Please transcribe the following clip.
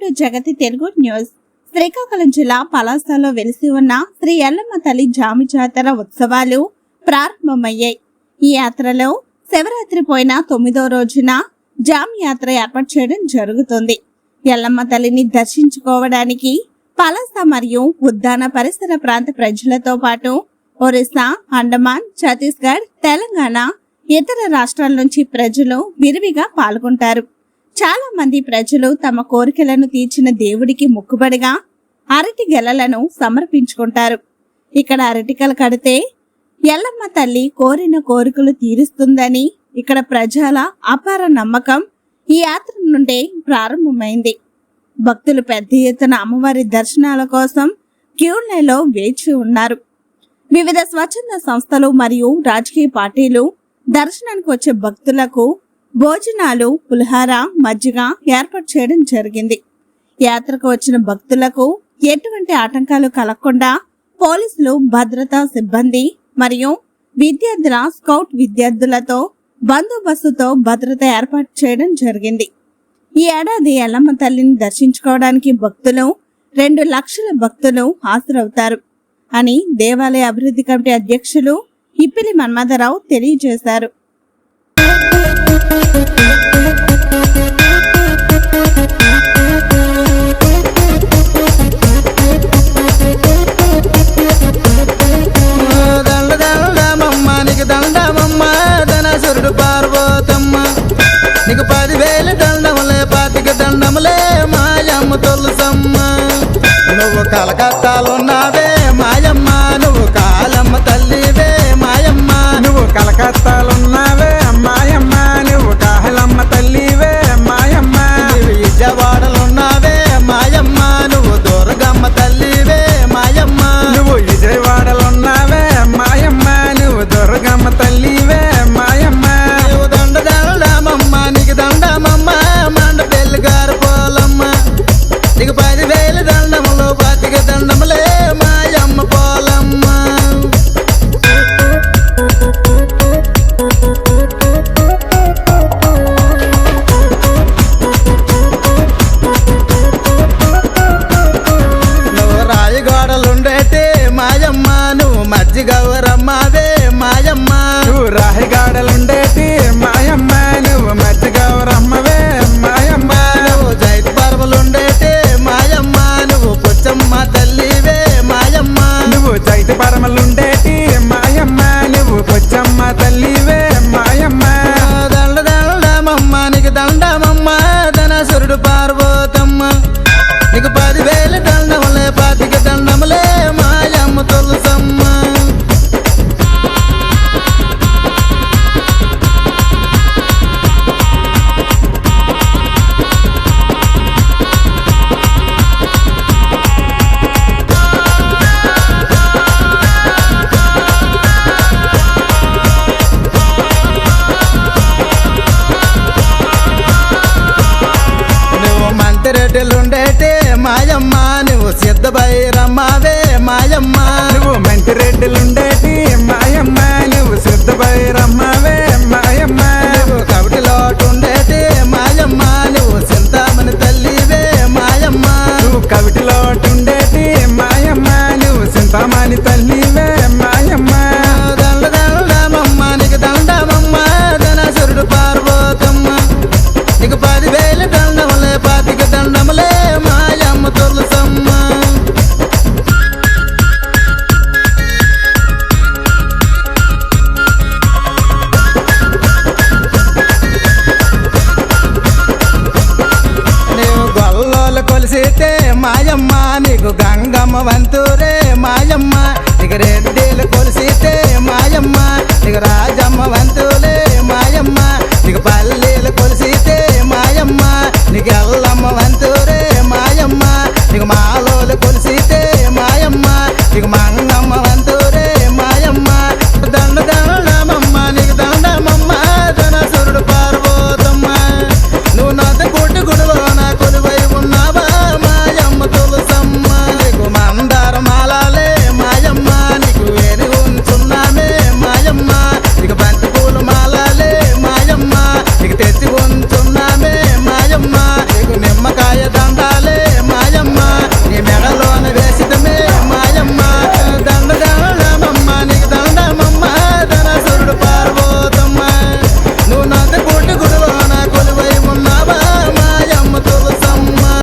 To Jagati Telugu news. Srikakulam జిల్లా పలాసలో వెలిసి ఉన్న శ్రీ ఎల్లమ్మ తల్లి జామి జాతర ఉత్సవాలు ప్రారంభమయ్యాయి. ఈ యాత్రలో శివరాత్రి పోయిన తొమ్మిదో రోజున జామ్ యాత్ర ఏర్పాటు చేయడం జరుగుతుంది. ఎల్లమ్మ తల్లిని దర్శించుకోవడానికి పలాస మరియు ఉద్దాన పరిసర ప్రాంత ప్రజలతో పాటు ఒరిస్సా అండమాన్ ఛత్తీస్గఢ్ తెలంగాణ ఇతర రాష్ట్రాల నుంచి ప్రజలు విరివిగా పాల్గొంటారు. చాలా మంది ప్రజలు తమ కోరికలను తీర్చిన దేవుడికి మొక్కుబడిగా అరటి గెలలను సమర్పించుకుంటారు. ఇక్కడ అరటికలు కడితే ఎల్లమ్మ తల్లి కోరిన కోరికలు తీరుస్తుందని ఇక్కడ ప్రజల అపార నమ్మకం ఈ యాత్ర నుండే ప్రారంభమైంది. భక్తులు పెద్ద ఎత్తున అమ్మవారి దర్శనాల కోసం క్యూలైన్లో వేచి ఉన్నారు. వివిధ స్వచ్ఛంద సంస్థలు మరియు రాజకీయ పార్టీలు దర్శనానికి వచ్చే భక్తులకు భోజనాలు పులిహార మజ్జిగ ఏర్పాటు చేయడం జరిగింది. యాత్రకు వచ్చిన భక్తులకు ఎటువంటి ఆటంకాలు కలగకుండా పోలీసులు భద్రతా సిబ్బంది మరియు విద్యార్థుల స్కౌట్ విద్యార్థులతో బందోబస్తుతో భద్రత ఏర్పాటు చేయడం జరిగింది. ఈ ఏడాది ఎల్లమ్మ తల్లిని దర్శించుకోవడానికి భక్తులు రెండు లక్షల భక్తులు హాజరవుతారు అని దేవాలయ అభివృద్ధి కమిటీ అధ్యక్షులు ఇప్పిలి మన్మథరావు తెలియజేశారు. నీకు దండమమ్మ పార్వతమ్మ. నీకు దండములే పాతిక దండములే మాయమ్మ తొలసమ్మ. నువ్వు కలకత్తాలున్నావే గౌరమ్మ పెద్ద బైరమ్మావే మాయమ్మ. నువ్వు మంచి రెడ్డిలుండేది మాయ సీతే మాయమ్మ నీకు గంగమ్మ వంతురే.